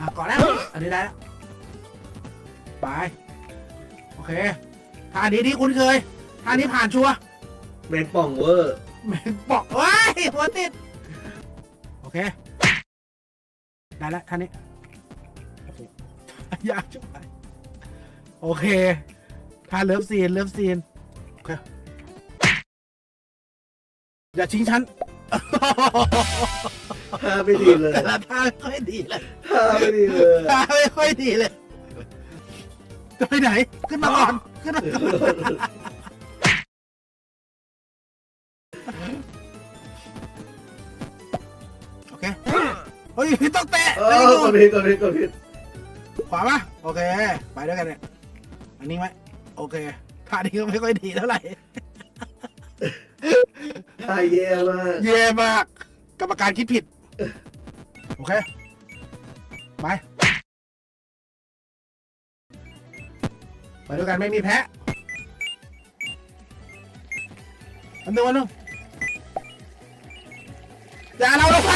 อะก่อนแล้ว อันนี้ได้แล้วไปโอเคท่านี้ที่คุ้นเคยท่านี้ผ่านชัวร์แมงป่องเวอร์แม่งบอกว้ายหัวติด โอเค ได้แล้วท่านี้โอ้โหยากจังไปโอเคท่าเลิฟซีน เลิฟซีน โอเค อย่าชิงฉัน ท่าไม่ดีเลยแต่ละท่าไม่ค่อยดีเลยท่าไม่ดีเลยท่าไม่ค่อยดีเลยจะไปไหน ขึ้นมาก่อนขึ้นมาก่อนโอเคเฮ้ยต้องแตะเอได้ออยู่กดผิดกดผิดกดผิดขวาปะโอเค ไปด้วยกันเนี่ยอันนี้ไหมโอเคท่านี้ก็ไม่ค่อยดีเท่าไหร่ ท่าแย่มาก เย่มาก กรรมการคิดผิด โอเค ไป ไปด้วยกันไม่มีแพ้อันนึงอันนึงอย่าเราลงไป